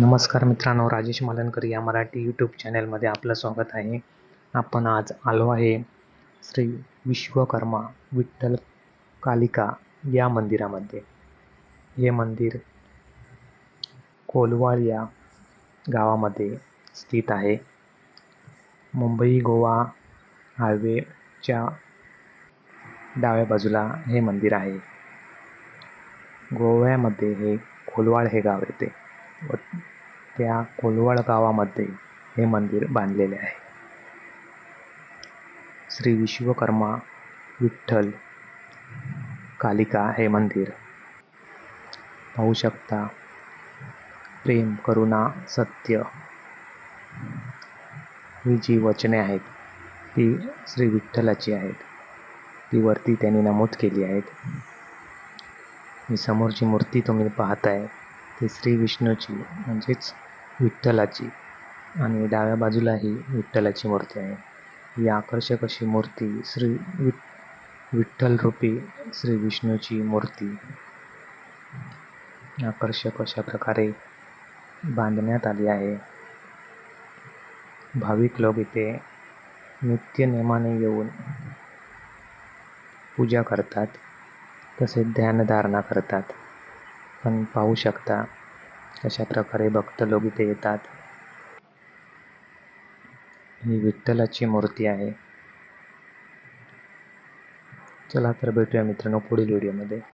नमस्कार मित्रांनो राजेश मालनकर या मराठी यूट्यूब चॅनलमध्ये आपलं स्वागत आहे. आपण आज आलो आहे श्री विश्वकर्मा विठ्ठल कालिका या मंदिरामध्ये. हे मंदिर कोलवाळ या गावामध्ये स्थित आहे. मुंबई गोवा हायवेच्या डाव्या बाजूला हे मंदिर आहे. गोव्यामध्ये हे कोलवाळ हे गाव येते. त्या कोलवाड गावामध्ये हे मंदिर बांधलेले आहे. श्री विश्वकर्मा विठ्ठल कालिका हे मंदिर. पाहू शकता प्रेम करुणा सत्य ही जी वचने आहेत ती श्री विठ्ठलाची आहेत. ती वरती त्यांनी नमूद केली आहेत. ही समोरची मूर्ती तुम्ही पाहताय ती श्री विष्णूची म्हणजेच विठ्ठलाची आणि डाव्या बाजूलाही विठ्ठलाची मूर्ती आहे. ही आकर्षक अशी मूर्ती श्री वि विठ्ठल रूपी श्री विष्णूची मूर्ती. आकर्षक अशा प्रकारे बांधण्यात आली आहे. भाविक लोक इथे नित्य नेमाने येऊन पूजा करतात. तसेच ध्यानधारणा करतात. पण पाहू शकता अशा प्रकारे भक्त लोक इथे येतात. ही विठ्ठलाची मूर्ती आहे. चला तर भेटूया मित्रांनो पुढील व्हिडिओमध्ये